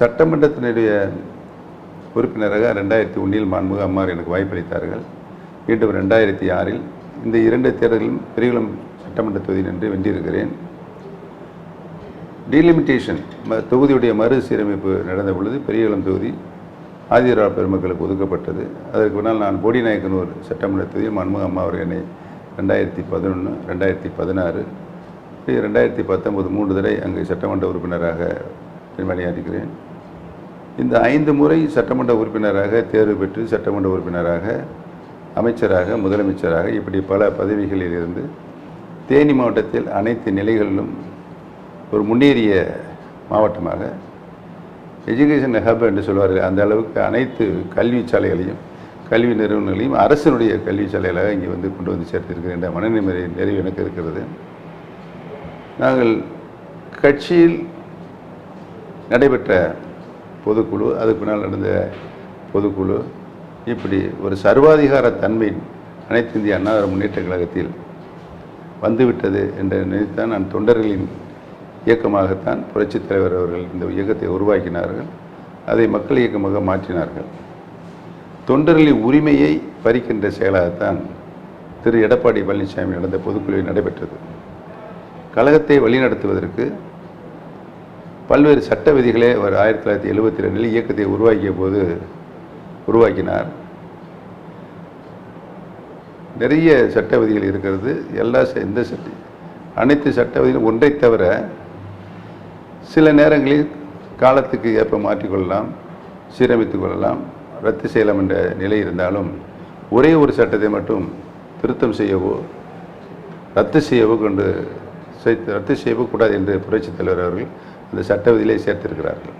சட்டமன்றத்தினுடைய உறுப்பினராக ரெண்டாயிரத்தி ஒன்றில் மாண்புமிகு அம்மார் எனக்கு வாய்ப்பளித்தார்கள். மீண்டும் ரெண்டாயிரத்தி ஆறில் இந்த இரண்டு தேர்தலிலும் பெரியகுளம் சட்டமன்ற தொகுதி நின்று வென்றிருக்கிறேன். டீலிமிட்டேஷன் தொகுதியுடைய மறுசீரமைப்பு நடந்த பொழுது பெரியகுளம் தொகுதி ஆதிரா பெருமக்களுக்கு ஒதுக்கப்பட்டது. அதற்கு பின்னால் நான் போடிநாயக்கனூர் சட்டமன்ற தொகுதியில் மன்முக அம்மா அவர் என்னை ரெண்டாயிரத்தி பதினொன்று ரெண்டாயிரத்தி பதினாறு ரெண்டாயிரத்தி பத்தொன்பது மூன்று தடவை அங்கு சட்டமன்ற உறுப்பினராக பணியாற்றுகிறேன். இந்த ஐந்து முறை சட்டமன்ற உறுப்பினராக தேர்வு பெற்று சட்டமன்ற உறுப்பினராக அமைச்சராக முதலமைச்சராக இப்படி பல பதவிகளில் இருந்து தேனி மாவட்டத்தில் அனைத்து நிலைகளிலும் ஒரு முன்னேறிய மாவட்டமாக எஜுகேஷன் ஹப் என்று சொல்வார்கள். அந்த அளவுக்கு அனைத்து கல்வி சாலைகளையும் கல்வி நிறுவனங்களையும் அரசினுடைய கல்வி சாலைகளாக இங்கே வந்து கொண்டு வந்து சேர்த்திருக்கிறேன் என்ற மனநிலை நிறைவு எனக்கு இருக்கிறது. நாங்கள் கட்சியில் நடைபெற்ற பொதுக்குழு அதுக்கு பின்னால் நடந்த பொதுக்குழு இப்படி ஒரு சர்வாதிகார தன்மை அனைத்து இந்திய அண்ணா முன்னேற்ற கழகத்தில் வந்துவிட்டது என்று நினைத்தான் நான் தொண்டர்களின் இயக்கமாகத்தான் புரட்சித் தலைவர் அவர்கள் இந்த இயக்கத்தை உருவாக்கினார்கள். அதை மக்கள் இயக்கமாக மாற்றினார்கள். தொண்டர்களின் உரிமையை பறிக்கின்ற செயலாகத்தான் திரு. எடப்பாடி பழனிசாமி நடந்த பொதுக்குழுவில் நடைபெற்றது. கழகத்தை வழிநடத்துவதற்கு பல்வேறு சட்ட விதிகளை அவர் ஆயிரத்தி தொள்ளாயிரத்தி எழுபத்தி ரெண்டில் இயக்கத்தை உருவாக்கிய போது உருவாக்கினார். நிறைய சட்ட விதிகள் இருக்கிறது. எல்லா எந்த சட்ட அனைத்து சட்ட விதிகளும் ஒன்றை தவிர சில நேரங்களில் காலத்துக்கு ஏற்ப மாற்றிக்கொள்ளலாம் சீரமைத்துக் கொள்ளலாம் ரத்து செய்யலாம் என்ற நிலை இருந்தாலும் ஒரே ஒரு சட்டத்தை மட்டும் திருத்தம் செய்யவோ ரத்து செய்யவோ கொண்டு ரத்து செய்யவோ கூடாது என்று புரட்சித் தலைவர் அவர்கள் அந்த சட்ட விதியிலே சேர்த்திருக்கிறார்கள்.